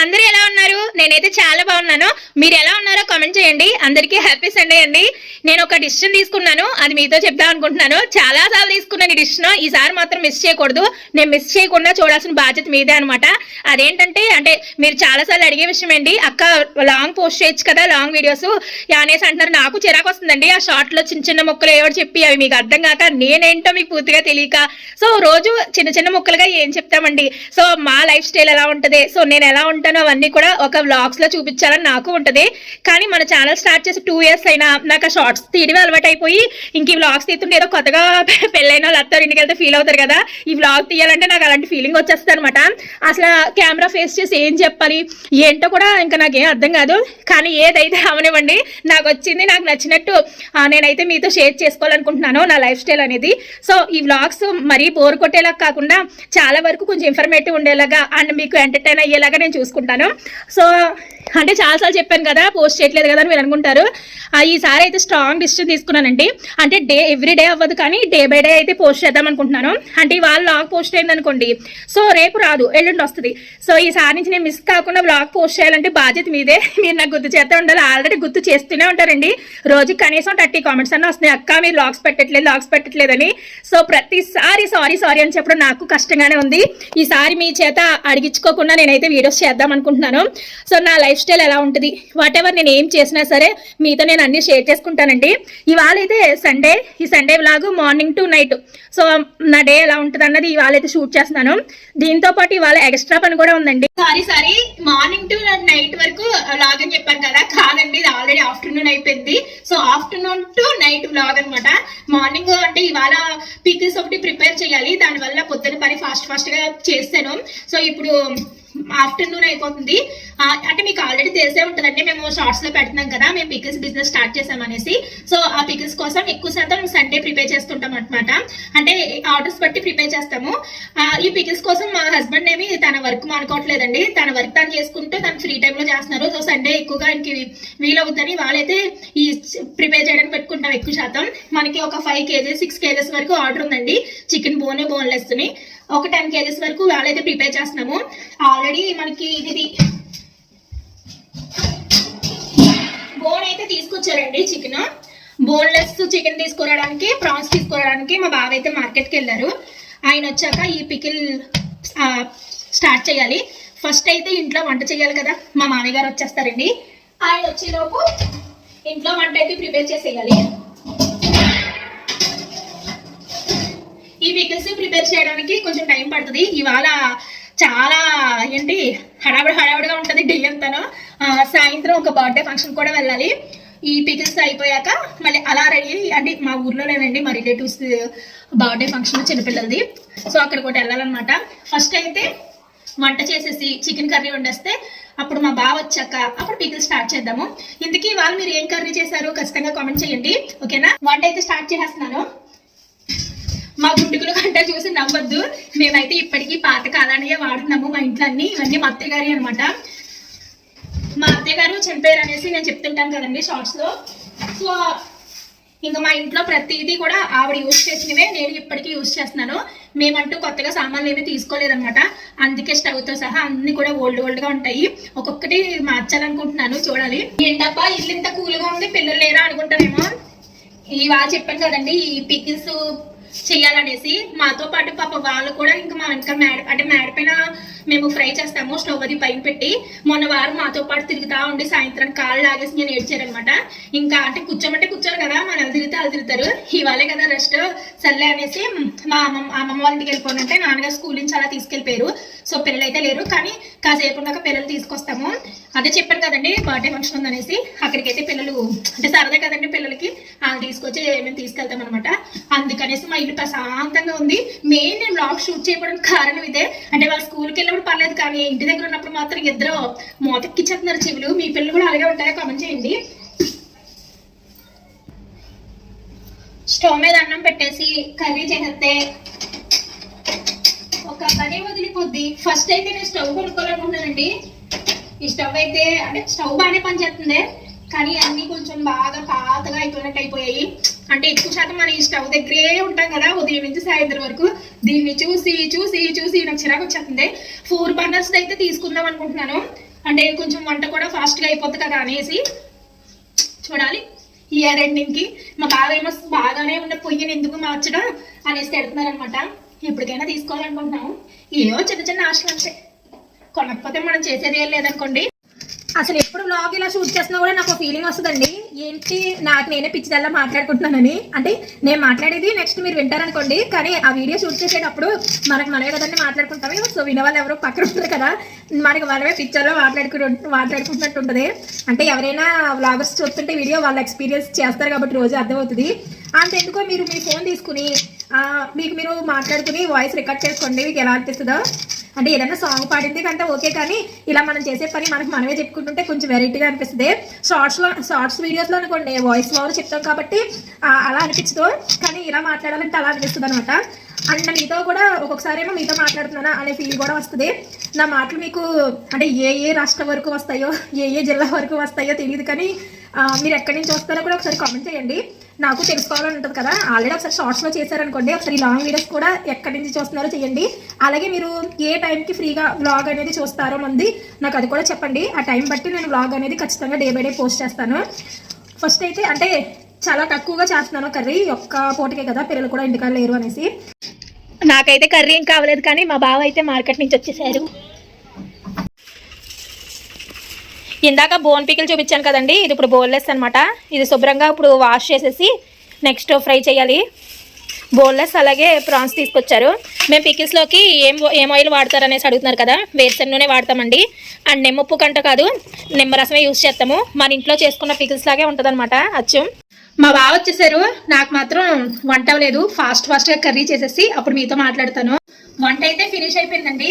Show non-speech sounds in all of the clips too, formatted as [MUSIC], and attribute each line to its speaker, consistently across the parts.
Speaker 1: అందరూ ఎలా ఉన్నారు? నేనైతే చాలా బాగున్నాను. మీరు ఎలా ఉన్నారో కామెంట్ చేయండి. అందరికీ హ్యాపీ సండే అండి. నేను ఒక డిసిషన్ తీసుకున్నాను. అది మీతో చెప్దాం అనుకుంటున్నాను. చాలా సార్లు తీసుకున్నాను ఈ డిసిషన్ ఈసారి మాత్రం మిస్ చేయకూడదు. నేను మిస్ చేయకుండా చూడాల్సిన బాధ్యత మీదే అనమాట అదేంటంటే అంటే మీరు చాలా సార్లు అడిగే విషయం అండి. అక్క లాంగ్ పోస్ట్ చేయొచ్చు కదా లాంగ్ వీడియోస్ అనేసి అంటున్నారు. నాకు చిరాకు వస్తుందండి. ఆ షార్ట్లో చిన్న చిన్న ముక్కలు ఏవో చెప్పి అవి మీకు అర్థం కాక నేనేంటో మీకు పూర్తిగా తెలియక. సో రోజు చిన్న చిన్న ముక్కలుగా ఏం చెప్తామండి? సో మా లైఫ్ స్టైల్ ఎలా ఉంటది? సో నేను ఎలా ఉంటానో అవన్నీ కూడా ఒక వ్లాగ్స్లో చూపించాలని నాకు ఉంటది. కానీ మన ఛానల్ స్టార్ట్ చేసి టూ ఇయర్స్ అయినా నాకు ఆ షార్ట్స్ తీయడమే అలవాటు అయిపోయి ఇంక ఈ వ్లాగ్స్ తీస్తుంటే ఏదో కొత్తగా [LAUGHS] పెళ్ళైన వాళ్ళు అత్తారు ఇంటికి వెళ్తే ఫీల్ అవుతారు కదా. ఈ వ్లాగ్ తీయాలంటే నాకు అలాంటి ఫీలింగ్ వచ్చేస్తుంది అనమాట అసలు కెమెరా ఫేస్ చేసి ఏం చెప్పాలి? ఏంటో కూడా ఇంకా నాకేం అర్థం కాదు. కానీ ఏదైతే అవనివ్వండి నాకు వచ్చింది నాకు నచ్చినట్టు నేనైతే మీతో షేర్ చేసుకోవాలనుకుంటున్నాను నా లైఫ్ స్టైల్ అనేది. సో ఈ వ్లాగ్స్ మరీ బోర్ కొట్టేలా కాకుండా చాలా వరకు కొంచెం ఇన్ఫర్మేటివ్ ఉండేలాగా అండ్ మీకు ఎంటర్టైన్ అయ్యేలాగా నేను చూసుకుంటాను. సో అంటే చాలాసార్లు చెప్పాను కదా పోస్ట్ చేయట్లేదు కదా అని మీరు అనుకుంటారు. ఆ, ఈసారి అయితే స్ట్రాంగ్ డిసిషన్ తీసుకున్నానండి. అంటే డే ఎవ్రీ డే అవ్వదు కానీ డే బై డే అయితే పోస్ట్ చేద్దాం అనుకుంటున్నాను. అంటే ఇవాళ లాగ్ పోస్ట్ అయింది అనుకోండి సో రేపు రాదు ఎల్లుండి వస్తుంది. సో ఈసారి నుంచి నేను మిస్ కాకుండా బ్లాగ్ పోస్ట్ చేయాలంటే బాధ్యత మీదే. మీరు నాకు గుర్తు చేస్తూ ఉండాలి. ఆల్రెడీ గుర్తు చేస్తూనే ఉంటారండి. రోజుకి కనీసం థర్టీ కామెంట్స్ అన్న వస్తున్నాయి. అక్క మీరు లాగ్స్ పెట్టట్లేదు లాగ్స్ పెట్టట్లేదని. సో ప్రతిసారి సారీ సారీ అని చెప్పడం నాకు కష్టంగానే ఉంది. ఈసారి మీ చేత అడిగించుకోకుండా నేనైతే వీడియోస్ చేద్దాం అనుకుంటున్నాను. సో నా లైఫ్ స్టైల్ ఎలా ఉంటుంది? వాట్ ఎవర్ నేను ఏం చేసినా సరే మీతో నేను అన్ని షేర్ చేసుకుంటానండి. ఇవాళ అయితే సండే ఈ Sunday vlog morning to night so నా డే ఎలా ఉంటుంది అన్నది ఇవాళ అయితే షూట్ చేస్తున్నాను. దీంతో పాటు ఇవాళ ఎక్స్ట్రా పని కూడా ఉందండి. Sorry sorry morning to night వరకు వ్లాగ్ అని చెప్పాను కదా. కాదండి ఇది ఆల్రెడీ ఆఫ్టర్నూన్ అయిపోయింది. So afternoon to night vlog అనమాట మార్నింగ్ అంటే ఇవాళ పిక్స్ ఒకటి ప్రిపేర్ చేయాలి. దానివల్ల పొద్దున పని ఫాస్ట్ ఫాస్ట్గా చేస్తాను. సో ఇప్పుడు ఆఫ్టర్నూన్ అయిపోతుంది. అంటే మీకు ఆల్రెడీ తెలిసే ఉంటుందండి మేము షార్ట్స్లో పెడుతున్నాం కదా మేము పికిల్స్ బిజినెస్ స్టార్ట్ చేసామనేసి సో ఆ పికిల్స్ కోసం ఎక్కువ శాతం సండే ప్రిపేర్ చేస్తుంటాం అనమాట అంటే ఆర్డర్స్ బట్టి ప్రిపేర్ చేస్తాము. ఈ పికిల్స్ కోసం మా హస్బెండ్ ఏమి తన వర్క్ మానుకోవట్లేదండి. తన వర్క్ తను చేసుకుంటూ తను ఫ్రీ టైంలో చేస్తున్నారు. సో సండే ఎక్కువగా ఆయనకి వీలవుద్దని వాళ్ళైతే ఈ ప్రిపేర్ చేయడానికి పెట్టుకుంటాం ఎక్కువ శాతం. మనకి ఒక ఫైవ్ కేజీస్ సిక్స్ కేజెస్ వరకు ఆర్డర్ ఉందండి. చికెన్ బోన్ బోన్లెస్ని. ఒక టెన్ కేజెస్ వరకు వాళ్ళైతే ప్రిపేర్ చేస్తున్నాము. ఆల్రెడీ మనకి ఇది బోన్ అయితే తీసుకొచ్చారండి చికెన్. బోన్లెస్ చికెన్ తీసుకురావడానికి ప్రాన్స్ తీసుకురావడానికి మా బావ అయితే మార్కెట్కి వెళ్ళారు. ఆయన వచ్చాక ఈ పికిల్ స్టార్ట్ చేయాలి. ఫస్ట్ అయితే ఇంట్లో వంట చేయాలి కదా మా మామయ్య గారు వచ్చేస్తారండి. ఆయన వచ్చేలోపు ఇంట్లో వంట అయితే ప్రిపేర్ చేసేయాలి. ఈ వెహికల్స్ ప్రిపేర్ చేయడానికి కొంచెం టైం పడుతుంది. ఇవాళ చాలా ఏంటి హడావిడి హడావిడిగా ఉంటుంది డే అంతాను. సాయంత్రం ఒక బర్త్డే ఫంక్షన్ కూడా వెళ్ళాలి. ఈ పికిల్స్ అయిపోయాక మళ్ళీ అలా రెడీ అంటే మా ఊర్లోనేనండి మా రిలేటివ్స్ బర్త్డే ఫంక్షన్ చిన్నపిల్లలది సో అక్కడ కూడా వెళ్ళాలన్నమాట. ఫస్ట్ అయితే వంట చేసేసి చికెన్ కర్రీ వండేస్తే అప్పుడు మా బావ వచ్చాక అప్పుడు పికిల్ స్టార్ట్ చేద్దాము. ఇందుకే వాళ్ళు మీరు ఏం కర్రీ చేశారు ఖచ్చితంగా కామెంట్ చేయండి. ఓకేనా వంట అయితే స్టార్ట్ చేసేస్తున్నాను. మా గుండుకులు కంటే చూసి నవ్వద్దు మేమైతే ఇప్పటికీ పాత కాలానియే వాడుతున్నాము మా ఇంట్లో అన్ని ఇవన్నీ మా అత్తయ్య గారి అనమాట మా అత్తయ్య గారు చనిపోయారు అనేసి నేను చెప్తుంటాను కదండి షార్ట్స్లో. సో ఇంకా మా ఇంట్లో ప్రతిదీ కూడా ఆవిడ యూజ్ చేసినవే నేను ఇప్పటికీ యూజ్ చేస్తున్నాను. మేమంటూ కొత్తగా సామాన్లు ఏమీ తీసుకోలేదన్నమాట. అందుకే స్టవ్తో సహా అన్ని కూడా ఓల్డ్ ఓల్డ్గా ఉంటాయి. ఒక్కొక్కటి మార్చాలనుకుంటున్నాను చూడాలి. ఏంటప్ప ఇల్లు ఇంత కూల్గా ఉంది పిల్లలు లేరా అనుకుంటారేమో. ఇవా చెప్పాను కదండి ఈ పికిల్స్ చెయ్యాలనేసి మాతో పాటు పాప వాళ్ళు కూడా ఇంకా మా ఇంకా మేడ అంటే మేడ పైన మేము ఫ్రై చేస్తాము స్టవ్ అది పైన పెట్టి. మొన్న వారు మాతో పాటు తిరుగుతా ఉండి సాయంత్రం కాళ్ళు లాగేసి నేను ఏడ్చారనమాట. ఇంకా అంటే కూర్చోమంటే కూర్చోరు కదా మన ఎలా తిరిగితే వాళ్ళు తిరుగుతారు. ఇవాళే కదా రెస్ట్. సర్లే అనేసి మా అమ్మమ్మ అమ్మమ్మ వాళ్ళ ఇంటికి వెళ్ళిపోనంటే నాన్నగారు స్కూల్ నుంచి అలా తీసుకెళ్ళిపోయారు. సో పిల్లలు అయితే లేరు కానీ కాసేపు ఉన్నాక పిల్లలు తీసుకొస్తాము. అదే చెప్పాను కదండి బర్త్డే ఫంక్షన్ ఉందనేసి. అక్కడికైతే పిల్లలు అంటే సరదా కదండి పిల్లలకి వాళ్ళు తీసుకొచ్చి మేము తీసుకెళ్తాం అనమాట అందుకనేసి మా ఇల్లు ప్రశాంతంగా ఉంది. మెయిన్ నేను బ్లాగ్ షూట్ చేయడానికి కారణం ఇదే. అంటే వాళ్ళ స్కూల్కి వెళ్ళినప్పుడు పర్లేదు కానీ ఇంటి దగ్గర ఉన్నప్పుడు మాత్రం ఇద్దరు మోతక్కిచ్చేస్తున్నారు చెవులు. మీ పిల్లలు కూడా అలాగే ఉంటాయో కామెంట్ చేయండి. స్టవ్ మీద అన్నం పెట్టేసి కర్రీ చేసేస్తే అదే పని వదిలిపోద్ది. ఫస్ట్ అయితే నేను స్టవ్ కొనుక్కోవాలనుకుంటున్నానండి. ఈ స్టవ్ అయితే అంటే స్టవ్ బాగానే పనిచేస్తుంది. కానీ అన్ని కొంచెం బాగా పాతగా అయిపోయినట్టు అయిపోయాయి. అంటే ఎక్కువ శాతం మనం ఈ స్టవ్ దగ్గరే ఉంటాం కదా ఉదయం నుంచి సాయంత్రం వరకు. దీన్ని చూసి చూసి చూసి నాకు చిరాకు వచ్చేస్తుంది. ఫోర్ బర్నర్స్ అయితే తీసుకుందాం అనుకుంటున్నాను. అంటే కొంచెం వంట కూడా ఫాస్ట్గా అయిపోతుంది కదా అనేసి. చూడాలి. ఇయర్ ఎండింగ్కి మా బాగా ఏమో బాగానే ఉన్న పొయ్యిని ఎందుకు మార్చడం అనేసి తిడుతున్నారనమాట ఇప్పటికైనా తీసుకోవాలనుకుంటున్నాము ఏవో చిన్న చిన్న ఆశలు అంతే. కొనకపోతే మనం చేసేది ఏం లేదనుకోండి. అసలు ఎప్పుడు బ్లాగ్ ఇలా షూట్ చేస్తున్నా కూడా నాకు ఫీలింగ్ వస్తుందండి. ఏంటి? నాకు నేనే పిచ్చిదల్లా మాట్లాడుకుంటున్నానని. అంటే నేను మాట్లాడేది నెక్స్ట్ మీరు వింటారనుకోండి. కానీ ఆ వీడియో షూట్ చేసేటప్పుడు మనకు మనమే కదండి మాట్లాడుకుంటాము. సో వినవాళ్ళు ఎవరో పక్కన ఉంటారు కదా. మనకి మనమే పిక్చర్లో మాట్లాడుకు మాట్లాడుకుంటున్నట్టు ఉంటుంది అంటే ఎవరైనా వ్లాగర్స్ చూస్తుంటే వీడియో వాళ్ళ ఎక్స్పీరియన్స్ చేస్తారు కాబట్టి రోజు అర్థమవుతుంది. అంతెందుకో మీరు మీ ఫోన్ తీసుకుని మీకు మీరు మాట్లాడుకుని వాయిస్ రికార్డ్ చేసుకోండి మీకు ఎలా అనిపిస్తుందో. అంటే ఏదైనా సాంగ్ పాడింది కంటే ఓకే కానీ ఇలా మనం చేసే పని మనకు మనమే చెప్పుకుంటుంటే కొంచెం వెరైటీగా అనిపిస్తుంది. షార్ట్స్లో షార్ట్స్ వీడియోస్లో అనుకోండి వాయిస్ ఓవర్ చెప్తాం కాబట్టి అలా అనిపించదు. కానీ ఇలా మాట్లాడాలంటే అలా అనిపిస్తుంది అనమాట అండ్ మీతో కూడా ఒక్కొక్కసారి ఏమో మీతో మాట్లాడుతున్నానా అనే ఫీల్ కూడా వస్తుంది. నా మాటలు మీకు అంటే ఏ ఏ రాష్ట్రం వరకు వస్తాయో ఏ ఏ జిల్లా వరకు వస్తాయో తెలియదు కానీ మీరు ఎక్కడి నుంచి వస్తారో కూడా ఒకసారి కామెంట్ చేయండి. నాకు తెలుసుకోవాలని ఉంటుంది కదా. ఆల్రెడీ ఒకసారి షార్ట్స్లో చేశారనుకోండి ఒకసారి లాంగ్ వీడియోస్ కూడా ఎక్కడి నుంచి చూస్తున్నారో చేయండి. అలాగే మీరు ఏ టైంకి ఫ్రీగా వ్లాగ్ అనేది చూస్తారో మంది నాకు అది కూడా చెప్పండి. ఆ టైం బట్టి నేను వ్లాగ్ అనేది ఖచ్చితంగా డే బై డే పోస్ట్ చేస్తాను. ఫస్ట్ అయితే అంటే చాలా తక్కువగా చేస్తున్నాను కర్రీ. ఒక్క పూటకే కదా పిల్లలు కూడా ఇంటికాడ లేరు అనేసి. నాకైతే కర్రీ ఏం కావలేదు కానీ మా బావ అయితే మార్కెట్ నుంచి వచ్చేసారు. ఇందాక బోన్ పికిల్ చూపించాను కదండి ఇది ఇప్పుడు బోన్లెస్ అనమాట ఇది శుభ్రంగా ఇప్పుడు వాష్ చేసేసి నెక్స్ట్ ఫ్రై చేయాలి. బోన్లెస్ అలాగే ప్రాన్స్ తీసుకొచ్చారు. మేము పికిల్స్లోకి ఏం ఏం ఆయిల్ వాడతారు అనేసి అడుగుతున్నారు కదా వేరుశెనగ నూనె వాడతామండి. అండ్ నిమ్మప్పు కంట కాదు నిమ్మరసమే యూస్ చేస్తాము. మన ఇంట్లో చేసుకున్న పికిల్స్ లాగే ఉంటుంది అనమాట అచ్చం. మా బావ వచ్చేసారు. నాకు మాత్రం వంట అవ్వలేదు. ఫాస్ట్ ఫాస్ట్గా కర్రీ చేసేసి అప్పుడు మీతో మాట్లాడతాను. వంట అయితే ఫినిష్ అయిపోయిందండి.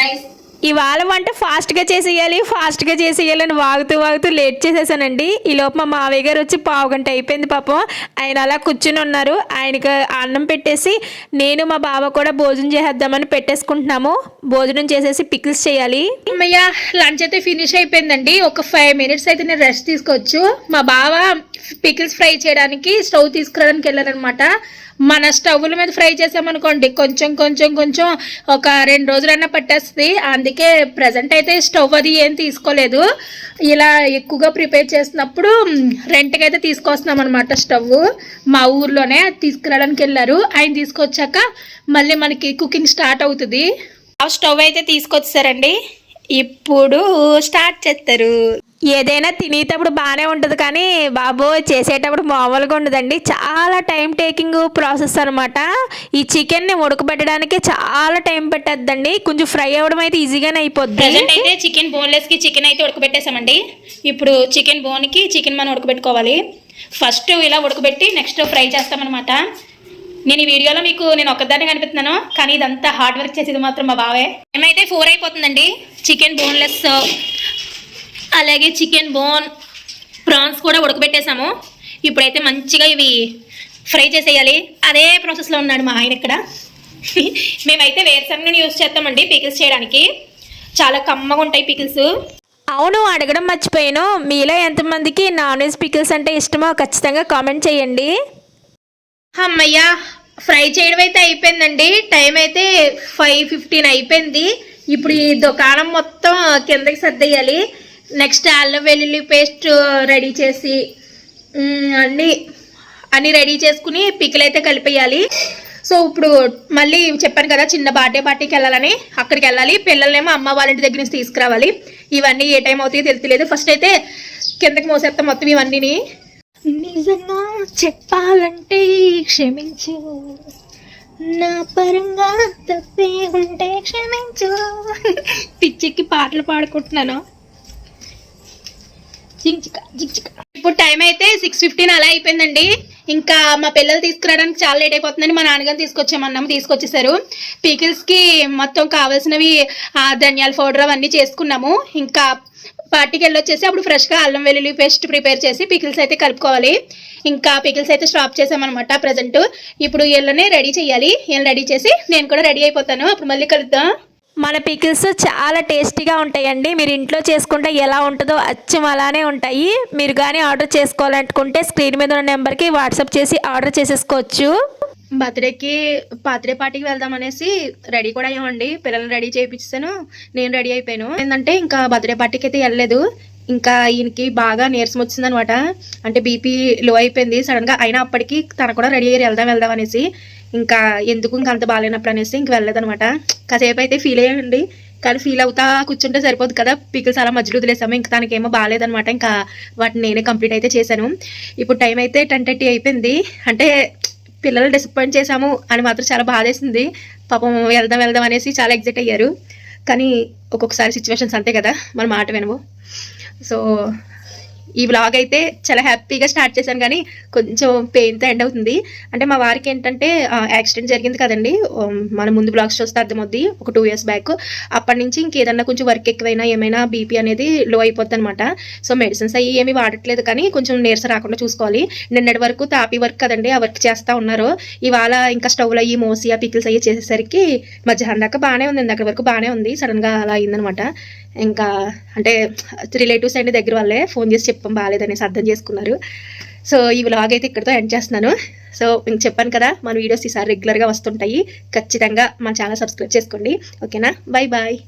Speaker 1: రైస్
Speaker 2: ఇవాళ వంట ఫాస్ట్గా చేసేయాలి ఫాస్ట్గా చేసేయాలని వాగుతూ వాగుతూ లేట్ చేసేసానండి. ఈ లోపు మా మావయ్య గారు వచ్చి పావు గంట అయిపోయింది పాపం. ఆయన అలా కూర్చుని ఉన్నారు. ఆయనకి అన్నం పెట్టేసి నేను మా బావ కూడా భోజనం చేసేద్దామని పెట్టేసుకుంటున్నాము. భోజనం చేసేసి పికిల్స్ చేయాలి.
Speaker 1: అమ్మయ్య లంచ్ అయితే ఫినిష్ అయిపోయిందండి. ఒక ఫైవ్ మినిట్స్ అయితే నేను రెస్ట్ తీసుకోవచ్చు. మా బావ పికిల్స్ ఫ్రై చేయడానికి స్టవ్ తీసుకురావడానికి వెళ్ళారనమాట మన స్టవ్ల మీద ఫ్రై చేసామనుకోండి కొంచెం కొంచెం కొంచెం ఒక రెండు రోజులైనా పట్టేస్తుంది. అందుకే ప్రజెంట్ అయితే స్టవ్ అది ఏం తీసుకోలేదు. ఇలా ఎక్కువగా ప్రిపేర్ చేసినప్పుడు రెంట్కి అయితే తీసుకొస్తున్నాం అనమాట స్టవ్. మా ఊర్లోనే తీసుకురావడానికి వెళ్ళారు. ఆయన తీసుకొచ్చాక మళ్ళీ మనకి కుకింగ్ స్టార్ట్ అవుతుంది. ఆ స్టవ్ అయితే తీసుకొచ్చారండి ఇప్పుడు స్టార్ట్ చేస్తారు.
Speaker 2: ఏదైనా తినేటప్పుడు బాగానే ఉంటుంది కానీ బాబు చేసేటప్పుడు మామూలుగా ఉండదండి. చాలా టైం టేకింగ్ ప్రాసెస్ అనమాట ఈ చికెన్ని ఉడకబెట్టడానికి చాలా టైం పెట్టద్దండి. కొంచెం ఫ్రై అవ్వడం అయితే ఈజీగానే అయిపోద్ది.
Speaker 1: ప్రజెంట్ అయితే చికెన్ బోన్లెస్కి చికెన్ అయితే ఉడకబెట్టేసామండి. ఇప్పుడు చికెన్ బోన్కి చికెన్ మనం ఉడకబెట్టుకోవాలి. ఫస్ట్ ఇలా ఉడకబెట్టి నెక్స్ట్ ఫ్రై చేస్తామన్నమాట. నేను ఈ వీడియోలో మీకు నేను ఒక్కదాన్ని కనిపిస్తున్నాను. కానీ ఇదంతా హార్డ్ వర్క్ చేసేది మాత్రం మా బావే. ఏమైతే ఫోర్ అయిపోతుందండి. చికెన్ బోన్లెస్ అలాగే చికెన్ బోన్ ప్రాన్స్ కూడా ఉడకబెట్టేసాము ఇప్పుడైతే మంచిగా ఇవి ఫ్రై చేసేయాలి. అదే ప్రాసెస్లో ఉన్నాడు మా ఆయన ఇక్కడ. [LAUGHS] మేమైతే వేరుశనగని యూస్ చేస్తామండి పికిల్స్ చేయడానికి. చాలా కమ్మగా ఉంటాయి పికిల్స్
Speaker 2: అవును అడగడం మర్చిపోయాను. మీలో ఎంతమందికి నాన్ వెజ్ పికిల్స్ అంటే ఇష్టమో ఖచ్చితంగా కామెంట్ చేయండి.
Speaker 1: అమ్మయ్యా ఫ్రై చేయడం అయితే అయిపోయిందండి. టైం అయితే ఫైవ్ ఫిఫ్టీన్ అయిపోయింది. ఇప్పుడు ఈ దుకాణం మొత్తం కిందకి సర్దేయాలి. నెక్స్ట్ అల్లం వెల్లుల్లి పేస్ట్ రెడీ చేసి అన్నీ అన్నీ రెడీ చేసుకుని పిక్కలు అయితే కలిపేయాలి. సో ఇప్పుడు మళ్ళీ చెప్పాను కదా చిన్న బాటే పార్టీకి వెళ్ళాలని. అక్కడికి వెళ్ళాలి. పిల్లల్నేమో అమ్మ వాళ్ళ ఇంటి దగ్గర నుంచి తీసుకురావాలి. ఇవన్నీ ఏ టైం అవుతాయో తెలియలేదు ఫస్ట్ అయితే కిందకి మోసేస్తాం మొత్తం ఇవన్నీని. నిజంగా చెప్పాలంటే క్షమించు. నా పరంగా తప్పే ఉంటే క్షమించు. పిచ్చికి పాటలు పాడుకుంటున్నాను. జించిక జించిక ఇప్పుడు టైం అయితే సిక్స్ ఫిఫ్టీన్ అలా అయిపోయిందండి. ఇంకా మా పిల్లలు తీసుకురావడానికి చాలా లేట్ అయిపోతుందని మా నాన్నగారు తీసుకొచ్చామన్నాము తీసుకొచ్చేసారు. పీకిల్స్కి మొత్తం కావాల్సినవి ఆ, ధనియాల పౌడర్ అవన్నీ చేసుకున్నాము. ఇంకా పార్టీకి వెళ్ళొచ్చేసి అప్పుడు ఫ్రెష్గా అల్లం వెల్లుల్లి పేస్ట్ ప్రిపేర్ చేసి పికిల్స్ అయితే కలుపుకోవాలి. ఇంకా పికిల్స్ అయితే స్టాప్ చేసామన్నమాట ప్రజెంట్ ఇప్పుడు వీళ్ళని రెడీ చేయాలి. వీళ్ళని రెడీ చేసి నేను కూడా రెడీ అయిపోతాను. అప్పుడు మళ్ళీ కలుద్దాం.
Speaker 2: మన పికిల్స్ చాలా టేస్టీగా ఉంటాయండి. మీరు ఇంట్లో చేసుకుంటే ఎలా ఉంటుందో అచ్చం అలానే ఉంటాయి. మీరు కానీ ఆర్డర్ చేసుకోవాలనుకుంటే స్క్రీన్ మీద ఉన్న నెంబర్కి వాట్సాప్ చేసి ఆర్డర్ చేసేసుకోవచ్చు.
Speaker 1: బర్త్డేకి బర్త్డే పార్టీకి వెళ్దాం అనేసి రెడీ కూడా అయ్యామండి. పిల్లల్ని రెడీ చేయించాను నేను రెడీ అయిపోయాను. ఏంటంటే ఇంకా బర్త్డే పార్టీకి అయితే వెళ్ళలేదు. ఇంకా ఈయనకి బాగా నీరసం వచ్చిందనమాట అంటే బీపీ లో అయిపోయింది. సడన్గా అయినా అప్పటికి తను కూడా రెడీ అయ్యి వెళ్దాం వెళ్దాం అనేసి ఇంకా ఎందుకు ఇంకా అంత బాగాలేనప్పుడు అనేసి ఇంక వెళ్ళలేదనమాట కాసేపు అయితే ఫీల్ అయ్యండి. కానీ ఫీల్ అవుతా కూర్చుంటే సరిపోదు కదా. పికిల్స్ అలా మధ్యలో వదిలేసాము. ఇంకా తనకేమో బాగాలేదనమాట ఇంకా వాటిని నేనే కంప్లీట్ అయితే చేశాను. ఇప్పుడు టైం అయితే టెన్ థర్టీ అయిపోయింది. అంటే పిల్లలు డిసప్పాయింట్ చేశాము అని మాత్రం చాలా బాధేసింది. పాపం వెళ్దాం వెళ్దాం అనేసి చాలా ఎగ్జైట్ అయ్యారు. కానీ ఒక్కొక్కసారి సిచ్యువేషన్స్ అంతే కదా. మన మాట వినము. సో ఈ బ్లాగ్ అయితే చాలా హ్యాపీగా స్టార్ట్ చేశాను కానీ కొంచెం పెయిన్తో ఎండ్ అవుతుంది. అంటే మా వారికి ఏంటంటే యాక్సిడెంట్ జరిగింది కదండి. మన ముందు బ్లాగ్స్ చూస్తే అర్థమవుద్ది ఒక టూ ఇయర్స్ బ్యాక్ అప్పటి నుంచి ఇంకేదన్నా కొంచెం వర్క్ ఎక్కువైనా ఏమైనా బీపీ అనేది లో అయిపోద్ది అనమాట సో మెడిసిన్స్ అవి ఏమీ వాడట్లేదు కానీ కొంచెం నీరస రాకుండా చూసుకోవాలి. నిన్నటి వరకు తాపీ వర్క్ కదండి ఆ వర్క్ చేస్తూ ఉన్నారు. ఇవాళ ఇంకా స్టవ్లు అయ్యి మోసి ఆ పికిల్స్ అయ్యి చేసేసరికి మధ్యాహ్నం దాకా బాగానే ఉంది అక్కడి వరకు బాగానే ఉంది. సడన్గా అలా అయిందనమాట ఇంకా అంటే రిలేటివ్స్ అండి దగ్గర వాళ్ళే ఫోన్ చేసి చెప్పాం బాగాలేదనేసి అర్థం చేసుకున్నారు. సో ఈ వ్లాగ్ అయితే ఇక్కడితో ఎండ్ చేస్తున్నాను. సో నేను చెప్పాను కదా మన వీడియోస్ ఈసారి రెగ్యులర్గా వస్తుంటాయి. ఖచ్చితంగా మన ఛానల్ సబ్స్క్రైబ్ చేసుకోండి. ఓకేనా బాయ్ బాయ్